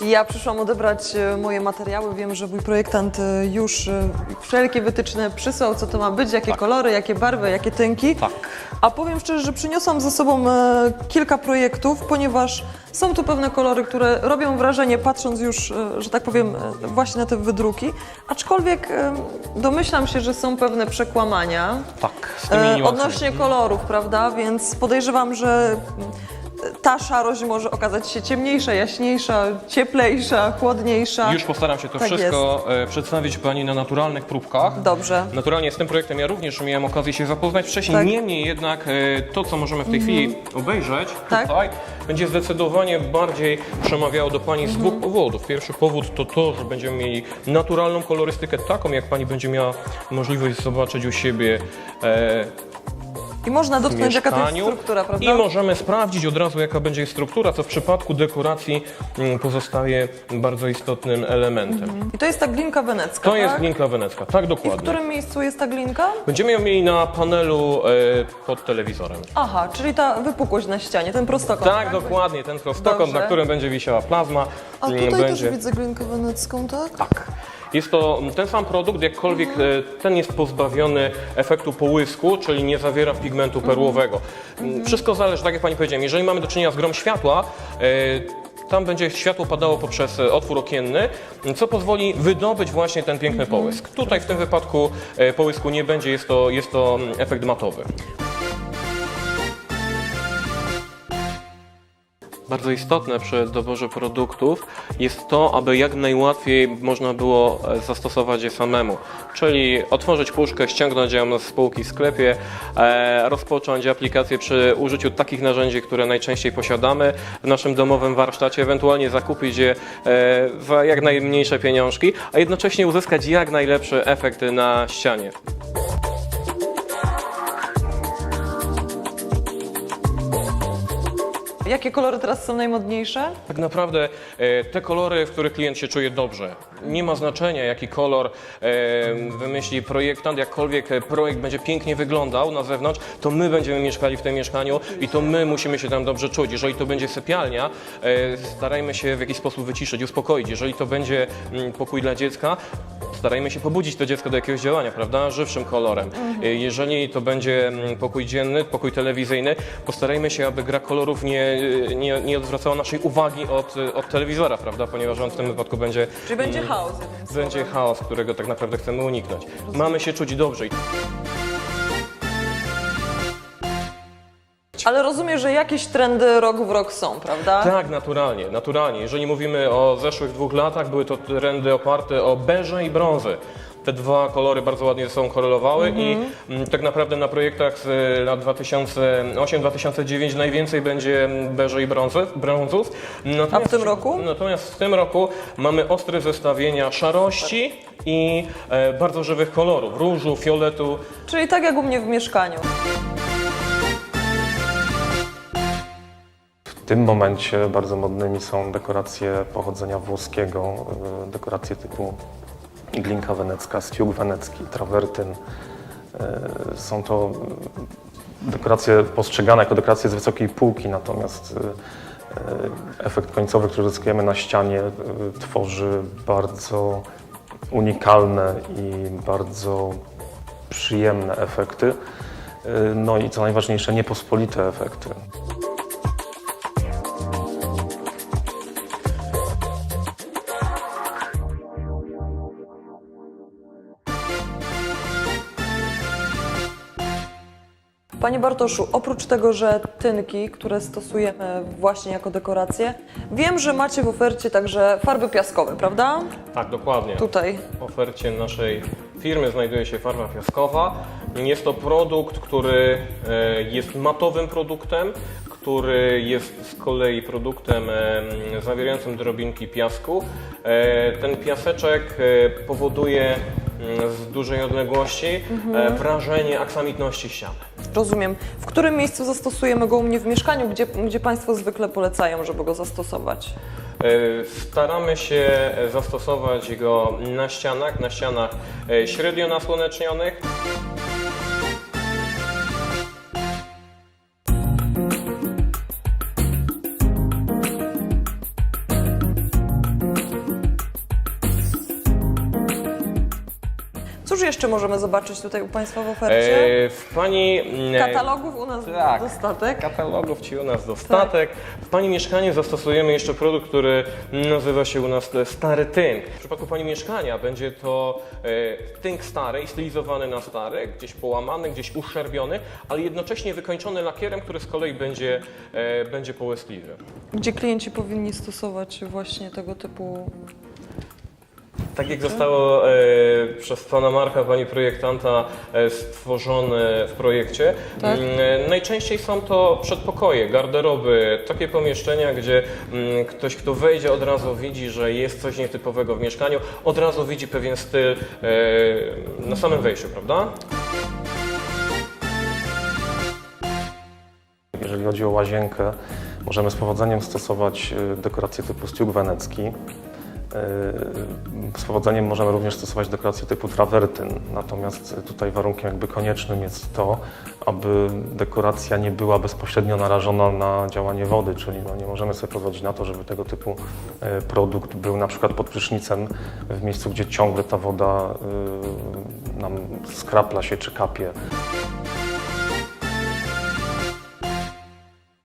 Ja przyszłam odebrać e, moje materiały. Wiem, że mój projektant e, już e, wszelkie wytyczne przysłał, co to ma być, jakie kolory, jakie barwy, jakie tynki. Tak. A powiem szczerze, że przyniosłam ze sobą kilka projektów, ponieważ są tu pewne kolory, które robią wrażenie, patrząc już, że tak powiem, właśnie na te wydruki. Aczkolwiek domyślam się, że są pewne przekłamania. Tak, z tymi odnośnie kolorów, prawda? Więc podejrzewam, że ta szarość może okazać się ciemniejsza, jaśniejsza, cieplejsza, chłodniejsza. Już postaram się to Tak wszystko e, przedstawić Pani na naturalnych próbkach. Dobrze. Naturalnie z tym projektem ja również miałem okazję się zapoznać wcześniej. Tak. Niemniej jednak e, to, co możemy w tej chwili obejrzeć Tak. tutaj, będzie zdecydowanie bardziej przemawiało do Pani z Mhm. dwóch powodów. Pierwszy powód to to, że będziemy mieli naturalną kolorystykę, taką jak Pani będzie miała możliwość zobaczyć u siebie e, I można dotknąć, jaka to jest mieszkaniu. struktura, prawda? I możemy sprawdzić od razu, jaka będzie struktura, co w przypadku dekoracji mm, pozostaje bardzo istotnym elementem. I to jest ta glinka wenecka, To jest tak? glinka wenecka, tak I w dokładnie. którym miejscu jest ta glinka? Będziemy ją mieli na panelu e, pod telewizorem. Aha, czyli ta wypukłość na ścianie, ten prostokąt. Tak, dokładnie, ten prostokąt, Dobrze. na którym będzie wisiała plazma. A mm, tutaj będzie... też widzę glinkę wenecką, tak? Tak. Jest to ten sam produkt, jakkolwiek e, ten jest pozbawiony efektu połysku, czyli nie zawiera pigmentu perłowego. Mm, Wszystko zależy, tak jak Pani powiedziałem, jeżeli mamy do czynienia z grą światła, e, tam będzie światło padało poprzez e, otwór okienny, co pozwoli wydobyć właśnie ten piękny połysk. Tutaj w tym wypadku połysku nie będzie, jest to, jest to mm, efekt matowy. Bardzo istotne przy doborze produktów jest to, aby jak najłatwiej można było e, zastosować je samemu. Czyli otworzyć puszkę, ściągnąć ją z półki w sklepie, e, rozpocząć aplikację przy użyciu takich narzędzi, które najczęściej posiadamy w naszym domowym warsztacie, ewentualnie zakupić je e, za jak najmniejsze pieniążki, a jednocześnie uzyskać jak najlepszy efekt na ścianie. Jakie kolory teraz są najmodniejsze? Tak naprawdę e, te kolory, w których klient się czuje dobrze. Nie ma znaczenia, jaki kolor e, wymyśli projektant, jakkolwiek e, projekt będzie pięknie wyglądał na zewnątrz, to my będziemy mieszkali w tym mieszkaniu i to my musimy się tam dobrze czuć. Jeżeli to będzie sypialnia, starajmy się w jakiś sposób wyciszyć, uspokoić. Jeżeli to będzie mm, pokój dla dziecka, starajmy się pobudzić to dziecko do jakiegoś działania, prawda, żywszym kolorem. Jeżeli to będzie mm, pokój dzienny, pokój telewizyjny, postarajmy się, aby gra kolorów nie, nie, nie odwracała naszej uwagi od, od telewizora, prawda, ponieważ on w tym wypadku będzie Czyli będzie chaos. będzie chaos, którego tak naprawdę chcemy uniknąć. Mamy się czuć dobrze. Ale rozumiem, że jakieś trendy rok w rok są, prawda? Tak, naturalnie, naturalnie. Jeżeli mówimy o zeszłych dwóch latach, były to trendy oparte o beże i brązy. Te dwa kolory bardzo ładnie ze sobą korelowały i mm, tak naprawdę na projektach z y, lat 2008-2009 najwięcej będzie mm, beże i brązów. Natomiast, A w tym roku? Natomiast w tym roku mamy ostre zestawienia szarości i e, bardzo żywych kolorów, różu, fioletu, Czyli tak jak u mnie w mieszkaniu. W tym momencie bardzo modnymi są dekoracje pochodzenia włoskiego, y, dekoracje typu glinka wenecka, stiuk wenecki, trawertyn. Y, Są to dekoracje postrzegane jako dekoracje z wysokiej półki, natomiast y, y, efekt końcowy, który uzyskujemy na ścianie, tworzy bardzo unikalne i bardzo przyjemne efekty. No i co najważniejsze, niepospolite efekty. Panie Bartoszu, oprócz tego, że tynki, które stosujemy właśnie jako dekoracje, wiem, że macie w ofercie także farby piaskowe, prawda? Tak, dokładnie. Tutaj. W ofercie naszej firmy znajduje się farba piaskowa. Jest to produkt, który e, jest matowym produktem, który jest z kolei produktem e, zawierającym drobinki piasku. E, Ten piaseczek powoduje mm, z dużej odległości e, wrażenie aksamitności ściany. Rozumiem. W którym miejscu zastosujemy go u mnie w mieszkaniu, gdzie, gdzie Państwo zwykle polecają, żeby go zastosować? E, Staramy się zastosować go na ścianach, na ścianach e, średnio nasłonecznionych. Cóż jeszcze możemy zobaczyć tutaj u Państwa w ofercie? E, w Pani mm, Katalogów u nas tak. dostatek. Katalogów ci u nas dostatek. W Pani mieszkaniu zastosujemy jeszcze produkt, który nazywa się u nas stary tynk. W przypadku Pani mieszkania będzie to e, tynk stary i stylizowany na stary, gdzieś połamany, gdzieś uszczerbiony, ale jednocześnie wykończony lakierem, który z kolei będzie, e, będzie połyskliwy. Gdzie klienci powinni stosować właśnie tego typu Tak jak zostało e, przez pana Marka, pani projektanta e, stworzone w projekcie, Tak. mm, e, najczęściej są to przedpokoje, garderoby, takie pomieszczenia, gdzie mm, ktoś, kto wejdzie, od razu widzi, że jest coś nietypowego w mieszkaniu, od razu widzi pewien styl e, na samym wejściu, prawda? Jeżeli chodzi o łazienkę, możemy z powodzeniem stosować y, dekoracje typu stiuk wenecki. Y, Z powodzeniem możemy również stosować dekoracje typu trawertyn, natomiast tutaj warunkiem jakby koniecznym jest to, aby dekoracja nie była bezpośrednio narażona na działanie wody, czyli no nie możemy sobie pozwolić na to, żeby tego typu y, produkt był na przykład pod prysznicem w miejscu, gdzie ciągle ta woda y, nam skrapla się czy kapie.